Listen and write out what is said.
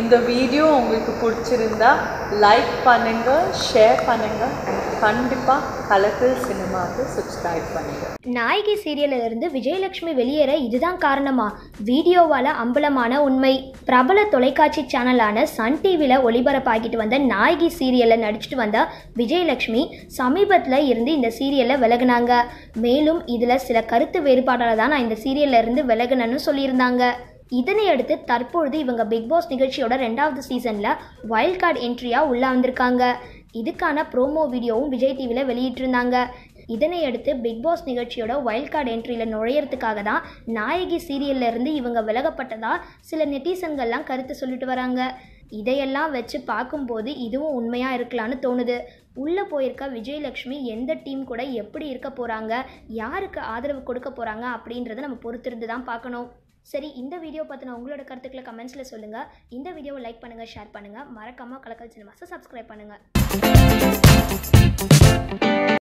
இந்த வீடியோ உங்களுக்கு பிடிச்சிருந்தா லைக் பண்ணுங்க ஷேர் பண்ணுங்க. கண்டிப்பாக கலக்கல் சினிமாவுக்கு சப்ஸ்கிரைப் பண்ணுங்க. நாயகி சீரியலில் இருந்து விஜயலட்சுமி வெளியேற இதுதான் காரணமா? வீடியோவால் அம்பலமான உண்மை. பிரபல தொலைக்காட்சி சேனலான சன் டிவியில் ஒளிபரப்பாகிட்டு வந்த நாயகி சீரியலில் நடிச்சிட்டு வந்த விஜயலட்சுமி சமீபத்தில் இருந்து இந்த சீரியலில் விலகினாங்க. மேலும் இதில் சில கருத்து வேறுபாடால் தான் நான் இந்த சீரியல்ல இருந்து விலகினேன்னு சொல்லியிருந்தாங்க. இதனை அடுத்து தற்பொழுது இவங்க பிக் பாஸ் நிகழ்ச்சியோட ரெண்டாவது சீசனில் வைல்ட் கார்டு என்ட்ரியாக உள்ளே வந்திருக்காங்க. இதுக்கான ப்ரோமோ வீடியோவும் விஜய் டிவியில் வெளியிட்டிருந்தாங்க. இதனை அடுத்து பிக் பாஸ் நிகழ்ச்சியோட வைல்ட் கார்டு என்ட்ரியில் நுழையிறதுக்காக தான் நாயகி சீரியல்ல இருந்து இவங்க விலகப்பட்டதா சில நெட்டிசன்கள்லாம் கருத்து சொல்லிட்டு வராங்க. இதையெல்லாம் வச்சு பார்க்கும்போது இதுவும் உண்மையாக இருக்கலான்னு தோணுது. உள்ளே போயிருக்க விஜயலட்சுமி எந்த டீம் கூட எப்படி இருக்க போகிறாங்க யாருக்கு ஆதரவு கொடுக்க போகிறாங்க அப்படின்றத நம்ம பொறுத்திருந்து தான் பார்க்கணும். சரி இந்த வீடியோ பற்றின உங்களோட கருத்துக்களை கமெண்ட்ஸில் சொல்லுங்கள் இந்த வீடியோவை லைக் பண்ணுங்கள் ஷேர் பண்ணுங்கள் மறக்காமல் கலக்கல் சினிமாஸை சப்ஸ்கிரைப் பண்ணுங்கள்